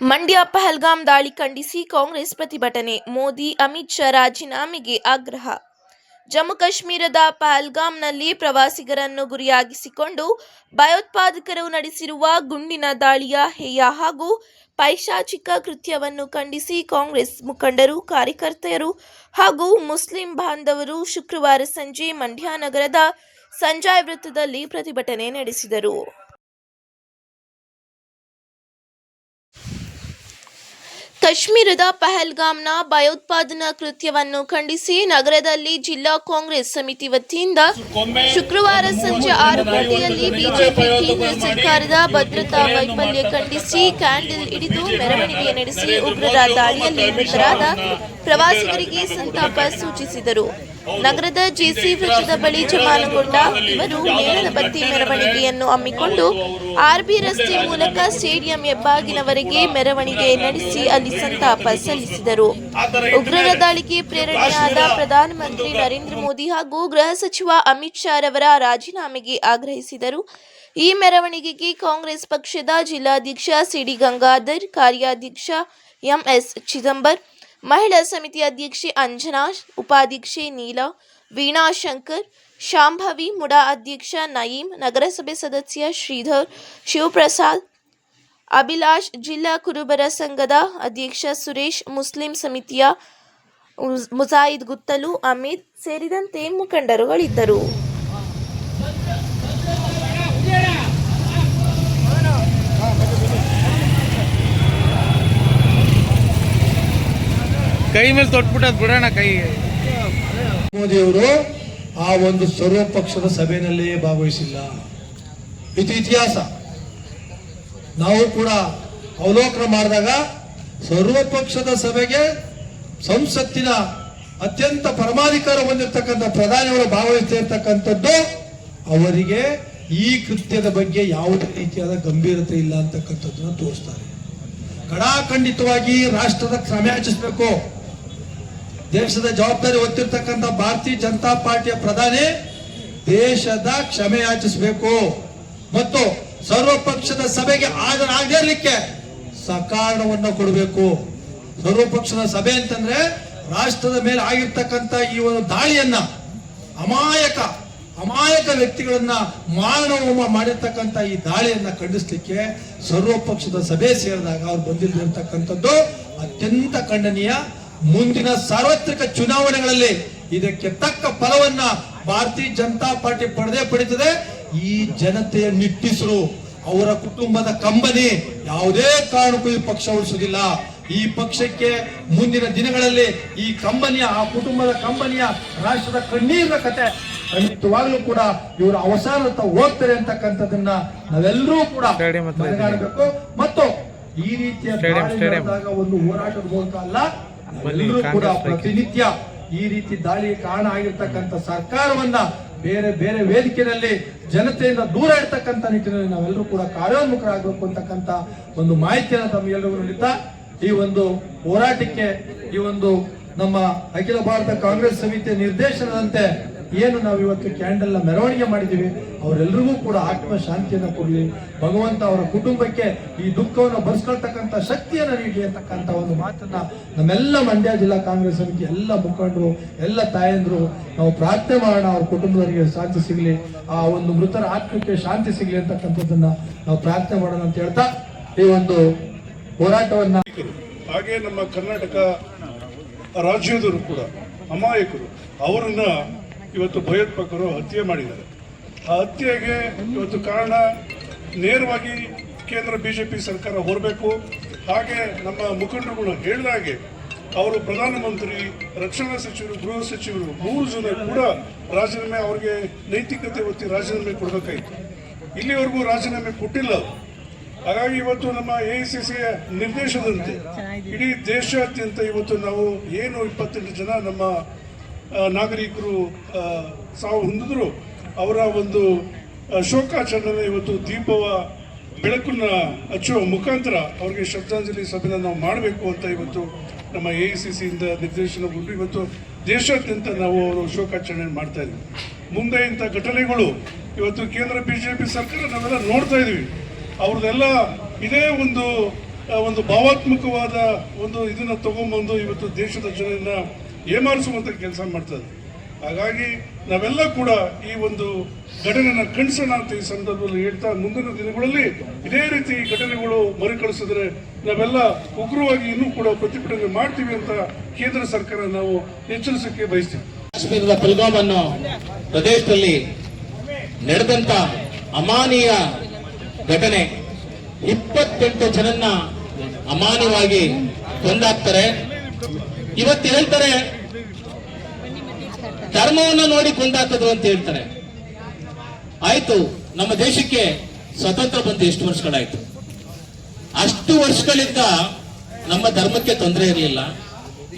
ಮಂಡ್ಯ ಪಹಲ್ಗಾಮ್ ದಾಳಿ ಖಂಡಿಸಿ ಕಾಂಗ್ರೆಸ್ ಪ್ರತಿಭಟನೆ. ಮೋದಿ, ಅಮಿತ್ ಶಾ ರಾಜೀನಾಮೆಗೆ ಆಗ್ರಹ. ಜಮ್ಮು ಕಾಶ್ಮೀರದ ಪಹಲ್ಗಾಮ್ನಲ್ಲಿ ಪ್ರವಾಸಿಗರನ್ನು ಗುರಿಯಾಗಿಸಿಕೊಂಡು ಭಯೋತ್ಪಾದಕರು ನಡೆಸಿರುವ ಗುಂಡಿನ ದಾಳಿಯ ಹೇಯ ಹಾಗೂ ಪೈಶಾಚಿಕ ಕೃತ್ಯವನ್ನು ಖಂಡಿಸಿ ಕಾಂಗ್ರೆಸ್ ಮುಖಂಡರು, ಕಾರ್ಯಕರ್ತೆಯರು ಹಾಗೂ ಮುಸ್ಲಿಂ ಬಾಂಧವರು ಶುಕ್ರವಾರ ಸಂಜೆ ಮಂಡ್ಯ ನಗರದ ಸಂಜಾಯ್ ವೃತ್ತದಲ್ಲಿ ಪ್ರತಿಭಟನೆ ನಡೆಸಿದರು. ಕಾಶ್ಮೀರದ ಪಹಲ್ಗಾಮ್ನ ಭಯೋತ್ಪಾದನಾ ಕೃತ್ಯವನ್ನು ಖಂಡಿಸಿ ನಗರದಲ್ಲಿ ಜಿಲ್ಲಾ ಕಾಂಗ್ರೆಸ್ ಸಮಿತಿ ವತಿಯಿಂದ ಶುಕ್ರವಾರ ಸಂಜೆ ಆರು ಗಂಟೆಯಲ್ಲಿ ಬಿಜೆಪಿ ಕೇಂದ್ರ ಸರ್ಕಾರದ ಭದ್ರತಾ ವೈಫಲ್ಯ ಖಂಡಿಸಿ ಕ್ಯಾಂಡಲ್ ಹಿಡಿದು ಮೆರವಣಿಗೆ ನಡೆಸಿ ಉಗ್ರರ ದಾಳಿಯಲ್ಲಿ ಮೃತರಾದ ಪ್ರವಾಸಿಗರಿಗೆ ಸಂತಾಪ ಸೂಚಿಸಿದರು. ನಗರದ ಜೆಸಿ ವೃತ್ತದ ಬಳಿ ಜಮಾನಗೊಂಡ ಇವರು ಮೇಳದ ಬತ್ತಿ ಮೆರವಣಿಗೆಯನ್ನು ಹಮ್ಮಿಕೊಂಡು ಆರ್ಬಿ ರಸ್ತೆ ಮೂಲಕ ಸ್ಟೇಡಿಯಂ ಹೆಬ್ಬಾಗಿನವರೆಗೆ ಮೆರವಣಿಗೆ ನಡೆಸಿ ಅಲ್ಲಿ ಸಂತಾಪ ಸಲ್ಲಿಸಿದರು. ಉಗ್ರರ ದಾಳಿಗೆ ಪ್ರೇರಣೆಯಾದ ಪ್ರಧಾನಮಂತ್ರಿ ನರೇಂದ್ರ ಮೋದಿ ಹಾಗೂ ಗೃಹ ಸಚಿವ ಅಮಿತ್ ಶಾ ರವರ ರಾಜೀನಾಮೆಗೆ ಆಗ್ರಹಿಸಿದರು. ಈ ಮೆರವಣಿಗೆಗೆ ಕಾಂಗ್ರೆಸ್ ಪಕ್ಷದ ಜಿಲ್ಲಾಧ್ಯಕ್ಷ ಸಿಡಿ ಗಂಗಾಧರ್, ಕಾರ್ಯಾಧ್ಯಕ್ಷ ಎಂಎಸ್ ಚಿದಂಬರ್ ಮಹಿಳಾ ಸಮಿತಿ ಅಧ್ಯಕ್ಷೆ ಅಂಜನಾ, ಉಪಾಧ್ಯಕ್ಷೆ ನೀಲಾ, ವೀಣಾ ಶಂಕರ್, ಶಾಂಭವಿ ಮುಡಾ ಅಧ್ಯಕ್ಷ ನಯೀಂ, ನಗರಸಭೆ ಸದಸ್ಯ ಶ್ರೀಧರ್, ಶಿವಪ್ರಸಾದ್, ಅಭಿಲಾಷ್ ಜಿಲ್ಲಾ ಕುರುಬರ ಸಂಘದ ಅಧ್ಯಕ್ಷ ಸುರೇಶ್, ಮುಸ್ಲಿಂ ಸಮಿತಿಯ ಮುಜಾಯಿದ್ ಗುತ್ತಲು ಅಮಿತ್ ಸೇರಿದಂತೆ ಮುಖಂಡರುಗಳಿದ್ದರು. ಕೈ ಮೇಲೆ ತೊಟ್ಬಿಟ್ಟದ್ ಬಿಡೋಣ ಕೈ. ಮೋದಿಯವರು ಆ ಒಂದು ಸರ್ವ ಪಕ್ಷದ ಸಭೆಯಲ್ಲಿ ಭಾಗವಹಿಸಿಲ್ಲ. ಇದು ಇತಿಹಾಸ. ನಾವು ಕೂಡ ಅವಲೋಕನ ಮಾಡಿದಾಗ ಸರ್ವ ಪಕ್ಷದ ಸಭೆಗೆ ಸಂಸತ್ತಿನ ಅತ್ಯಂತ ಪರಮಾಧಿಕಾರ ಹೊಂದಿರತಕ್ಕಂಥ ಪ್ರಧಾನಿಯವರು ಭಾಗವಹಿಸ್ತಾ ಇರ್ತಕ್ಕಂಥದ್ದು ಅವರಿಗೆ ಈ ಕೃತ್ಯದ ಬಗ್ಗೆ ಯಾವುದೇ ರೀತಿಯಾದ ಗಂಭೀರತೆ ಇಲ್ಲ ಅಂತಕ್ಕಂಥದ್ದನ್ನ ತೋರಿಸ್ತಾರೆ. ಕಡಾಖಂಡಿತವಾಗಿ ರಾಷ್ಟ್ರದ ಕ್ರಮ ಯಾಚಿಸಬೇಕು? ದೇಶದ ಜವಾಬ್ದಾರಿ ಹೊತ್ತಿರ್ತಕ್ಕಂಥ ಭಾರತೀಯ ಜನತಾ ಪಾರ್ಟಿಯ ಪ್ರಧಾನಿ ದೇಶದ ಕ್ಷಮೆ ಯಾಚಿಸಬೇಕು. ಮತ್ತು ಸರ್ವ ಪಕ್ಷದ ಸಭೆಗೆ ಹಾಜರಾಗದೇ ಇರಲಿಕ್ಕೆ ಸಕಾರಣವನ್ನು ಕೊಡಬೇಕು. ಸರ್ವ ಪಕ್ಷದ ಸಭೆ ಅಂತಂದ್ರೆ ರಾಷ್ಟ್ರದ ಮೇಲೆ ಆಗಿರ್ತಕ್ಕಂಥ ಈ ಒಂದು ದಾಳಿಯನ್ನ ಅಮಾಯಕ ಅಮಾಯಕ ವ್ಯಕ್ತಿಗಳನ್ನ ಹೋಮ ಮಾಡಿರ್ತಕ್ಕಂಥ ಈ ದಾಳಿಯನ್ನ ಖಂಡಿಸ್ಲಿಕ್ಕೆ ಸರ್ವ ಪಕ್ಷದ ಸಭೆ ಸೇರಿದಾಗ ಅವ್ರು ಬಂದಿರ್ತಕ್ಕಂಥದ್ದು ಅತ್ಯಂತ ಖಂಡನೀಯ ಮುಂದಿನ ಸಾರ್ವತ್ರಿಕ ಚುನಾವಣೆಗಳಲ್ಲಿ ಇದಕ್ಕೆ ತಕ್ಕ ಫಲವನ್ನ ಭಾರತೀಯ ಜನತಾ ಪಾರ್ಟಿ ಪಡೆದೇ ಪಡೀತದೆ. ಈ ಜನತೆಯ ನಿಟ್ಟಿಸರು ಅವರ ಕುಟುಂಬದ ಕಂಬನಿ ಯಾವುದೇ ಕಾರಣಕ್ಕೂ ಈ ಪಕ್ಷ ಉಳಿಸುವುದಿಲ್ಲ. ಈ ಪಕ್ಷಕ್ಕೆ ಮುಂದಿನ ದಿನಗಳಲ್ಲಿ ಈ ಕಂಬನಿಯ ಆ ಕುಟುಂಬದ ಕಂಬನಿಯ ರಾಷ್ಟ್ರದ ಕಣ್ಣೀರಿನ ಕತೆ ಖಂಡಿತವಾಗ್ಲೂ ಕೂಡ ಇವರು ಅವಸಾನ ಹೋಗ್ತಾರೆ ಅಂತಕ್ಕಂಥದನ್ನ ನಾವೆಲ್ಲರೂ ಕೂಡ ಮತ್ತು ಈ ರೀತಿಯ ಒಂದು ಹೋರಾಟದ ಮೂಲಕ ಅಲ್ಲ ಕೂಡ ಪ್ರತಿನಿತ್ಯ ಈ ರೀತಿ ದಾಳಿ ಕಾರಣ ಆಗಿರ್ತಕ್ಕಂಥ ಸರ್ಕಾರವನ್ನ ಬೇರೆ ಬೇರೆ ವೇದಿಕೆಯಲ್ಲಿ ಜನತೆಯಿಂದ ದೂರ ಇಡ್ತಕ್ಕಂಥ ನಿಟ್ಟಿನಲ್ಲಿ ನಾವೆಲ್ಲರೂ ಕೂಡ ಕಾರ್ಯೋನ್ಮುಖರಾಗಬೇಕು ಅಂತಕ್ಕಂಥ ಒಂದು ಮಾಹಿತಿಯನ್ನು ತಮಗೆಲ್ಲರಿಗೂ ನೀಡುತ್ತಾ ಈ ಒಂದು ಹೋರಾಟಕ್ಕೆ ಈ ಒಂದು ನಮ್ಮ ಅಖಿಲ ಭಾರತ ಕಾಂಗ್ರೆಸ್ ಸಮಿತಿಯ ನಿರ್ದೇಶನದಂತೆ ಏನು ನಾವು ಇವತ್ತು ಕ್ಯಾಂಡಲ್ನ ಮೆರವಣಿಗೆ ಮಾಡಿದ್ದೀವಿ ಅವರೆಲ್ಲರಿಗೂ ಕೂಡ ಆತ್ಮ ಶಾಂತಿಯನ್ನು ಕೊಡಲಿ. ಭಗವಂತ ಅವರ ಕುಟುಂಬಕ್ಕೆ ಈ ದುಃಖವನ್ನು ಬರ್ಸ್ಕೊಳ್ತಕ್ಕಂಥ ಶಕ್ತಿಯನ್ನು ನೀಡಿ ಅಂತಕ್ಕಂಥ ಒಂದು ಮಾತನ್ನ ನಮ್ಮೆಲ್ಲ ಮಂಡ್ಯ ಜಿಲ್ಲಾ ಕಾಂಗ್ರೆಸ್ ಸಮಿತಿ ಎಲ್ಲ ಮುಖಂಡರು, ಎಲ್ಲ ತಾಯಂದರು, ನಾವು ಪ್ರಾರ್ಥನೆ ಮಾಡೋಣ, ಅವ್ರ ಕುಟುಂಬದವರಿಗೆ ಶಾಂತಿ ಸಿಗಲಿ, ಆ ಒಂದು ಮೃತರ ಆತ್ಮಕ್ಕೆ ಶಾಂತಿ ಸಿಗಲಿ ಅಂತಕ್ಕಂಥದ್ದನ್ನ ನಾವು ಪ್ರಾರ್ಥನೆ ಮಾಡೋಣ ಅಂತ ಹೇಳ್ತಾ ಈ ಒಂದು ಹೋರಾಟವನ್ನ ಹಾಗೆ ನಮ್ಮ ಕರ್ನಾಟಕ ರಾಜ್ಯದವರು ಕೂಡ, ಅಮಾಯಕರು, ಅವರನ್ನ ಇವತ್ತು ಭಯೋತ್ಪಾದಕರು ಹತ್ಯೆ ಮಾಡಿದ್ದಾರೆ. ಆ ಹತ್ಯೆಗೆ ಇವತ್ತು ಕಾರಣ ನೇರವಾಗಿ ಕೇಂದ್ರ ಬಿಜೆಪಿ ಸರ್ಕಾರ ಹೊರಬೇಕು ಹಾಗೆ ನಮ್ಮ ಮುಖಂಡರುಗಳು ಹೇಳಿದ ಹಾಗೆ ಅವರು ಪ್ರಧಾನಮಂತ್ರಿ ರಕ್ಷಣಾ ಸಚಿವರು ಗೃಹ ಸಚಿವರು ಮೂರು ಜನ ಕೂಡ ರಾಜೀನಾಮೆ ಅವರಿಗೆ ನೈತಿಕತೆ ಒತ್ತಿ ರಾಜೀನಾಮೆ ಕೊಡಬೇಕಾಯಿತು. ಇಲ್ಲಿವರೆಗೂ ರಾಜೀನಾಮೆ ಕೊಟ್ಟಿಲ್ಲ ಹಾಗಾಗಿ ಇವತ್ತು ನಮ್ಮ ಎ ಸಿ ಸಿ ನಿರ್ದೇಶದಂತೆ ಇಡೀ ದೇಶಾದ್ಯಂತ ಇವತ್ತು ನಾವು ಏನು ಇಪ್ಪತ್ತೆಂಟು ಜನ ನಮ್ಮ ನಾಗರಿಕರು ಸಾವು ಹೊಂದಿದ್ರು. ಅವರ ಒಂದು ಶೋಕಾಚರಣೆ ಇವತ್ತು ದೀಪವ ಬೆಳಕನ್ನ ಹಚ್ಚುವ ಮುಖಾಂತರ ಅವರಿಗೆ ಶ್ರದ್ಧಾಂಜಲಿ ಸಭೆನ ನಾವು ಮಾಡಬೇಕು ಅಂತ ಇವತ್ತು ನಮ್ಮ ಎ ಸಿ ಸಿಯಿಂದ ನಿರ್ದೇಶನಗೊಂಡು ಇವತ್ತು ದೇಶಾದ್ಯಂತ ನಾವು ಅವರು ಶೋಕಾಚರಣೆ ಮಾಡ್ತಾ ಇದ್ದೀವಿ ಮುಂದೆ ಇಂಥ ಘಟನೆಗಳು ಇವತ್ತು ಕೇಂದ್ರ ಬಿ ಜೆ ಪಿ ಸರ್ಕಾರ ನಾವೆಲ್ಲ ನೋಡ್ತಾ ಇದ್ದೀವಿ ಅವ್ರದ್ದೆಲ್ಲ ಇದೇ ಒಂದು ಒಂದು ಭಾವಾತ್ಮಕವಾದ ಒಂದು ಇದನ್ನ ತಗೊಂಬಂದು ಇವತ್ತು ದೇಶದ ಜನರನ್ನ ಏಮಾರಿಸುವಂತ ಕೆಲಸ ಮಾಡ್ತದೆ. ಹಾಗಾಗಿ ನಾವೆಲ್ಲ ಕೂಡ ಈ ಒಂದು ಘಟನೆನ ಖಂಡಿಸೋಣ ಅಂತ ಈ ಸಂದರ್ಭದಲ್ಲಿ ಹೇಳ್ತಾ ಮುಂದಿನ ದಿನಗಳಲ್ಲಿ ಇದೇ ರೀತಿ ಘಟನೆಗಳು ಮರುಕಳಿಸಿದ್ರೆ ನಾವೆಲ್ಲ ಉಗ್ರವಾಗಿ ಇನ್ನೂ ಕೂಡ ಪ್ರತಿಭಟನೆ ಮಾಡ್ತೀವಿ ಅಂತ ಕೇಂದ್ರ ಸರ್ಕಾರ ನಾವು ಎಚ್ಚರಿಸಕ್ಕೆ ಬಯಸ್ತೀವಿ. ಕಾಶ್ಮೀರದ ಪುಲ್ಗಾಮ್ ಅನ್ನೋ ಪ್ರದೇಶದಲ್ಲಿ ನಡೆದಂತ ಅಮಾನೀಯ ಘಟನೆ. ಇಪ್ಪತ್ತೆಂಟು ಜನನ್ನ ಅಮಾನ್ಯವಾಗಿ ಕೊಂದಾಕ್ತಾರೆ. ಇವತ್ತು ಹೇಳ್ತಾರೆ ಧರ್ಮವನ್ನ ನೋಡಿ ಕೊಂದಾಕದು ಅಂತ ಹೇಳ್ತಾರೆ. ಆಯ್ತು, ನಮ್ಮ ದೇಶಕ್ಕೆ ಸ್ವತಂತ್ರ ಬಂದು ಎಷ್ಟು ವರ್ಷಗಳಾಯ್ತು? ಅಷ್ಟು ವರ್ಷಗಳಿಂದ ನಮ್ಮ ಧರ್ಮಕ್ಕೆ ತೊಂದರೆ ಇರಲಿಲ್ಲ.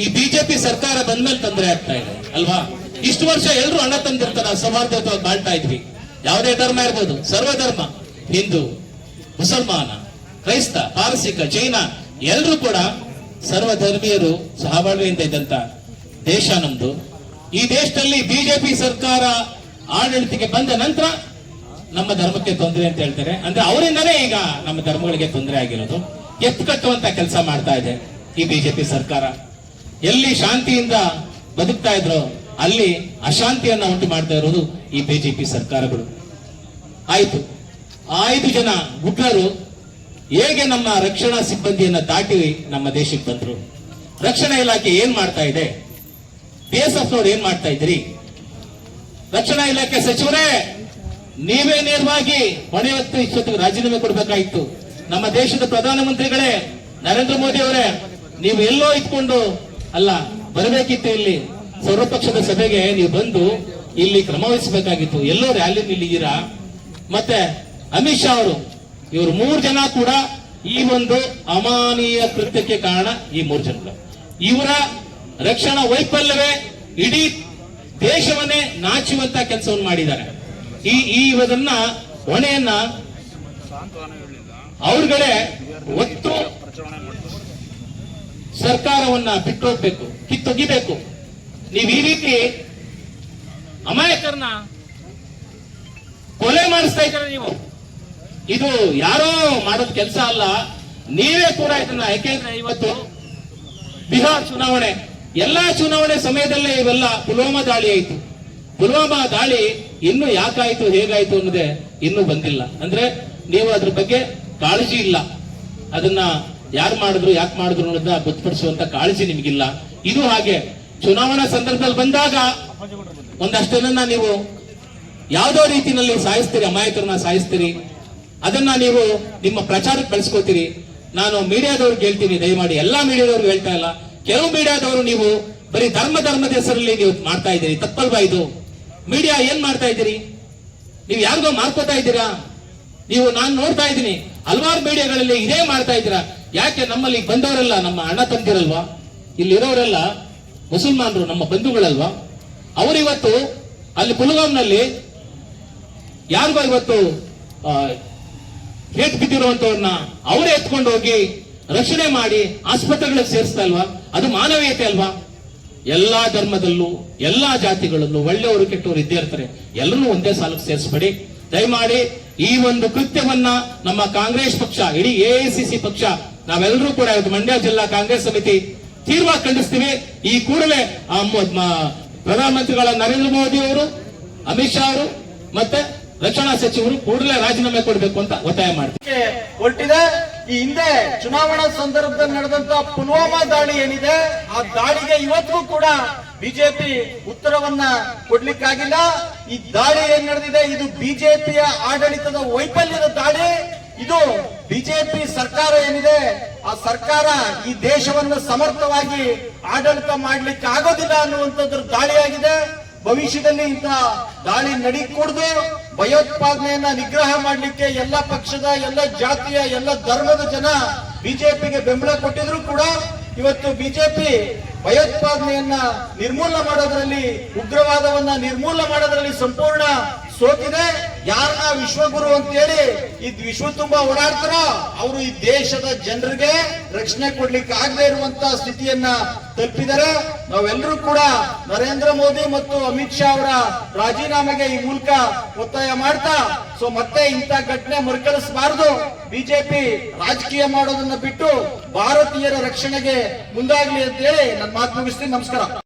ಈ ಬಿಜೆಪಿ ಸರ್ಕಾರ ಬಂದ್ಮೇಲೆ ತೊಂದರೆ ಆಗ್ತಾ ಇದೆ, ಅಲ್ವಾ? ಇಷ್ಟು ವರ್ಷ ಎಲ್ಲರೂ ಹಣ ತಂದಿರ್ತಾರೆ ಸೌಹಾರ್ದವಾಗಿ ಬಾಳ್ತಾ ಇದ್ವಿ. ಯಾವುದೇ ಧರ್ಮ ಇರ್ಬೋದು, ಸರ್ವಧರ್ಮ, ಹಿಂದೂ, ಮುಸಲ್ಮಾನ, ಕ್ರೈಸ್ತ, ಪಾರಸಿಕ, ಜೈನ ಎಲ್ಲರೂ ಕೂಡ ಸರ್ವಧರ್ಮೀಯರು ಸಹಬಾಳ್ವೆಯಿಂದ ಇದ್ದಂತ ದೇಶ ನಮ್ದು. ಈ ದೇಶದಲ್ಲಿ ಬಿಜೆಪಿ ಸರ್ಕಾರ ಆಡಳಿತಕ್ಕೆ ಬಂದ ನಂತರ ನಮ್ಮ ಧರ್ಮಕ್ಕೆ ತೊಂದರೆ ಅಂತ ಹೇಳ್ತಾರೆ. ಅಂದ್ರೆ ಅವರಿಂದನೇ ಈಗ ನಮ್ಮ ಧರ್ಮಗಳಿಗೆ ತೊಂದರೆ ಆಗಿರೋದು. ಎತ್ತು ಕಟ್ಟುವಂತ ಕೆಲಸ ಮಾಡ್ತಾ ಇದೆ ಈ ಬಿಜೆಪಿ ಸರ್ಕಾರ. ಎಲ್ಲಿ ಶಾಂತಿಯಿಂದ ಬದುಕ್ತಾ ಇದ್ರು ಅಲ್ಲಿ ಅಶಾಂತಿಯನ್ನ ಉಂಟು ಮಾಡ್ತಾ ಇರೋದು ಈ ಬಿಜೆಪಿ ಸರ್ಕಾರಗಳು. ಆಯ್ತು. ಐದು ಜನ ಉಗ್ರರು ಹೇಗೆ ನಮ್ಮ ರಕ್ಷಣಾ ಸಿಬ್ಬಂದಿಯನ್ನ ದಾಟಿ ನಮ್ಮ ದೇಶಕ್ಕೆ ಬಂದ್ರು? ರಕ್ಷಣಾ ಇಲಾಖೆ ಏನ್ ಮಾಡ್ತಾ ಇದೆ? ಬಿ ಎಸ್ ಏನ್ ಮಾಡ್ತಾ ಇದ್ರಿ ರಕ್ಷಣಾ ಇಲಾಖೆ ಸಚಿವರೇ, ನೀವೇ ನೇರವಾಗಿ ಹೊಣೆ ಹೊತ್ತು ಇಷ್ಟೊತ್ತಿಗೆ ರಾಜೀನಾಮೆ ಕೊಡಬೇಕಾಗಿತ್ತು ನಮ್ಮ ದೇಶದ ಪ್ರಧಾನಮಂತ್ರಿಗಳೇ, ನರೇಂದ್ರ ಮೋದಿ ಅವರೇ, ನೀವು ಎಲ್ಲೋ ಇಟ್ಕೊಂಡು ಅಲ್ಲ, ಬರಬೇಕಿತ್ತು ಇಲ್ಲಿ. ಸರ್ವಪಕ್ಷದ ಸಭೆಗೆ ನೀವು ಬಂದು ಇಲ್ಲಿ ಕ್ರಮ ವಹಿಸಬೇಕಾಗಿತ್ತು. ಎಲ್ಲೋ ರ್ಯಾಲಿ ಇಲ್ಲಿದ್ದೀರಾ ಮತ್ತೆ ಅಮಿತ್ ಶಾ ಅವರು, ಇವರು ಮೂರು ಜನ ಕೂಡ ಈ ಒಂದು ಅಮಾನೀಯ ಕೃತ್ಯಕ್ಕೆ ಕಾರಣ ಈ ಮೂರು ಜನಗಳು. ಇವರ ರಕ್ಷಣಾ ವೈಫಲ್ಯವೇ ಇಡೀ ದೇಶವನ್ನೇ ನಾಚುವಂತ ಕೆಲಸವನ್ನು ಮಾಡಿದ್ದಾರೆ. ಈ ಈ ಇವದನ್ನ ಹೊಣೆಯನ್ನ ಅವ್ರಗಳೇ ಒತ್ತು ಸರ್ಕಾರವನ್ನ ಬಿಟ್ಟೋಗ್ಬೇಕು, ಕಿತ್ತೊಗಿಬೇಕು. ನೀವು ಈ ರೀತಿ ಅಮಾಯಕರನ್ನ ಕೊಲೆ ಮಾಡಿಸ್ತಾ ಇದ್ದಾರೆ ನೀವು? ಇದು ಯಾರೋ ಮಾಡೋದ್ ಕೆಲಸ ಅಲ್ಲ. ನೀವೇ ಕೂಡ ಇದನ್ನ ಯಾಕೆಂದ್ರೆ ಇವತ್ತು ಬಿಹಾರ್ ಚುನಾವಣೆ ಎಲ್ಲಾ ಚುನಾವಣೆ ಸಮಯದಲ್ಲೇ ಇವೆಲ್ಲ ಪುಲ್ವಾಮಾ ದಾಳಿ ಆಯಿತು. ಪುಲ್ವಾಮಾ ದಾಳಿ ಇನ್ನು ಯಾಕಾಯ್ತು, ಹೇಗಾಯ್ತು ಅನ್ನೋದೇ ಇನ್ನೂ ಬಂದಿಲ್ಲ. ಅಂದ್ರೆ ನೀವು ಅದ್ರ ಬಗ್ಗೆ ಕಾಳಜಿ ಇಲ್ಲ. ಅದನ್ನ ಯಾರು ಮಾಡಿದ್ರು, ಯಾಕೆ ಮಾಡಿದ್ರು ಅನ್ನೋದನ್ನ ಗೊತ್ತುಪಡಿಸುವಂತ ಕಾಳಜಿ ನಿಮಗಿಲ್ಲ. ಇದು ಹಾಗೆ ಚುನಾವಣಾ ಸಂದರ್ಭದಲ್ಲಿ ಬಂದಾಗ ಒಂದಷ್ಟನ್ನ ನೀವು ಯಾವ್ದೋ ರೀತಿನಲ್ಲಿ ಸಾಯಿಸ್ತೀರಿ, ಅಮಾಯಕರನ್ನ ಸಾಯಿಸ್ತೀರಿ. ಅದನ್ನ ನೀವು ನಿಮ್ಮ ಪ್ರಚಾರಕ್ಕೆ ಬಳಸ್ಕೋತೀರಿ. ನಾನು ಮೀಡಿಯಾದವ್ರಿಗೆ ಹೇಳ್ತೀನಿ, ದಯಮಾಡಿ. ಎಲ್ಲಾ ಮೀಡಿಯಾದವ್ರಿಗೆ ಹೇಳ್ತಾ ಇಲ್ಲ. ಕೆಲವು ಮೀಡಿಯಾದವರು ನೀವು ಬರೀ ಧರ್ಮ ಧರ್ಮದ ಹೆಸರಲ್ಲಿ ನೀವು ಮಾಡ್ತಾ ಇದ್ದೀರಿ. ತಪ್ಪಲ್ವಾ ಇದು? ಮೀಡಿಯಾ ಏನ್ ಮಾಡ್ತಾ ಇದ್ದೀರಿ? ನೀವು ಯಾರಿಗೋ ಮಾರ್ಕೋತಾ ಇದ್ದೀರಾ? ನೀವು ನಾನು ನೋಡ್ತಾ ಇದ್ದೀನಿ. ಹಲವಾರು ಮೀಡಿಯಾಗಳಲ್ಲಿ ಇದೇ ಮಾಡ್ತಾ ಇದ್ದೀರಾ. ಯಾಕೆ ನಮ್ಮಲ್ಲಿ ಬಂದವರೆಲ್ಲ ನಮ್ಮ ಅಣ್ಣ ತಂದಿರಲ್ವಾ? ಇಲ್ಲಿರೋರೆಲ್ಲ ಮುಸಲ್ಮಾನರು, ನಮ್ಮ ಬಂಧುಗಳಲ್ವಾ? ಅವರಿವತ್ತು ಅಲ್ಲಿ ಪುಲ್ಗಾಮ್ನಲ್ಲಿ ಯಾರಿಗೋ ಇವತ್ತು ಹೇಟ್ ಬಿದ್ದಿರುವಂತವ್ರನ್ನ ಅವರೇ ಎತ್ಕೊಂಡು ಹೋಗಿ ರಕ್ಷಣೆ ಮಾಡಿ ಆಸ್ಪತ್ರೆಗಳಿಗೆ ಸೇರಿಸ್ತಾ ಇಲ್ವಾ? ಅದು ಮಾನವೀಯತೆ ಅಲ್ವಾ? ಎಲ್ಲಾ ಧರ್ಮದಲ್ಲೂ, ಎಲ್ಲಾ ಜಾತಿಗಳಲ್ಲೂ ಒಳ್ಳೆಯವರು ಕೆಟ್ಟವರು ಇದ್ದೇ ಇರ್ತಾರೆ. ಎಲ್ಲರೂ ಒಂದೇ ಸಾಲಕ್ಕೆ ಸೇರಿಸ್ಬೇಡಿ. ದಯಮಾಡಿ ಈ ಒಂದು ಕೃತ್ಯವನ್ನ ನಮ್ಮ ಕಾಂಗ್ರೆಸ್ ಪಕ್ಷ, ಇಡೀ ಎಐಸಿಸಿ ಪಕ್ಷ, ನಾವೆಲ್ಲರೂ ಕೂಡ ಮಂಡ್ಯ ಜಿಲ್ಲಾ ಕಾಂಗ್ರೆಸ್ ಸಮಿತಿ ತೀವ್ರವಾಗಿ ಖಂಡಿಸ್ತೀವಿ. ಈ ಕೂಡಲೇ ಪ್ರಧಾನಮಂತ್ರಿಗಳ ನರೇಂದ್ರ ಮೋದಿ ಅವರು, ಅಮಿತ್ ಶಾ ಅವರು ಮತ್ತೆ ರಕ್ಷಣಾ ಸಚಿವರು ಕೂಡಲೇ ರಾಜೀನಾಮೆ ಕೊಡಬೇಕು ಅಂತ ಒತ್ತಾಯ ಹೊರಟಿದೆ ಈ ಹಿಂದೆ ಚುನಾವಣಾ ಸಂದರ್ಭದಲ್ಲಿ ನಡೆದಂತ ಪುಲ್ವಾಮಾ ದಾಳಿ ಏನಿದೆ, ಆ ದಾಳಿಗೆ ಇವತ್ತಿಗೂ ಕೂಡ ಬಿಜೆಪಿ ಉತ್ತರವನ್ನ ಕೊಡ್ಲಿಕ್ಕಾಗಿಲ್ಲ. ಈ ದಾಳಿ ಏನ್ ನಡೆದಿದೆ, ಇದು ಬಿಜೆಪಿಯ ಆಡಳಿತದ ವೈಫಲ್ಯದ ದಾಳಿ. ಇದು ಬಿಜೆಪಿ ಸರ್ಕಾರ ಏನಿದೆ, ಆ ಸರ್ಕಾರ ಈ ದೇಶವನ್ನು ಸಮರ್ಥವಾಗಿ ಆಡಳಿತ ಮಾಡ್ಲಿಕ್ಕೆ ಆಗೋದಿಲ್ಲ ಅನ್ನುವಂಥದ್ರ ದಾಳಿಯಾಗಿದೆ. ಭವಿಷ್ಯದಲ್ಲಿ ಇಂಥ ದಾಳಿ ನಡೀಕೊಡ್ದು ಭಯೋತ್ಪಾದನೆಯನ್ನ ನಿಗ್ರಹ ಮಾಡಲಿಕ್ಕೆ ಎಲ್ಲ ಪಕ್ಷದ, ಎಲ್ಲ ಜಾತಿಯ, ಎಲ್ಲ ಧರ್ಮದ ಜನ ಬಿಜೆಪಿಗೆ ಬೆಂಬಲ ಕೊಟ್ಟಿದ್ರು ಕೂಡ ಇವತ್ತು ಬಿಜೆಪಿ ಭಯೋತ್ಪಾದನೆಯನ್ನ ನಿರ್ಮೂಲ ಮಾಡೋದ್ರಲ್ಲಿ, ಉಗ್ರವಾದವನ್ನ ನಿರ್ಮೂಲ ಮಾಡೋದ್ರಲ್ಲಿ ಸಂಪೂರ್ಣ ಸೋತಿದೆ ಯಾರನ್ನ ವಿಶ್ವಗುರು ಅಂತ ಹೇಳಿ ಇದ್ ವಿಶ್ವ ತುಂಬಾ ಓಡಾಡ್ತಾರೋ, ಅವರು ಈ ದೇಶದ ಜನರಿಗೆ ರಕ್ಷಣೆ ಕೊಡ್ಲಿಕ್ಕೆ ಆಗದೆ ಇರುವಂತ ಸ್ಥಿತಿಯನ್ನ ತಲುಪಿದ್ದಾರೆ ನಾವೆಲ್ಲರೂ ಕೂಡ ನರೇಂದ್ರ ಮೋದಿ ಮತ್ತು ಅಮಿತ್ ಶಾ ಅವರ ರಾಜೀನಾಮೆಗೆ ಈ ಮೂಲಕ ಒತ್ತಾಯ ಮಾಡ್ತಾ, ಸೊ ಮತ್ತೆ ಇಂಥ ಘಟನೆ ಮರುಕಳಿಸಬಾರದು. ಬಿಜೆಪಿ ರಾಜಕೀಯ ಮಾಡೋದನ್ನ ಬಿಟ್ಟು ಭಾರತೀಯರ ರಕ್ಷಣೆಗೆ ಮುಂದಾಗ್ಲಿ ಅಂತ ಹೇಳಿ ನನ್ನ ಮಾತು ಮುಗಿಸ್ತೀನಿ. ನಮಸ್ಕಾರ.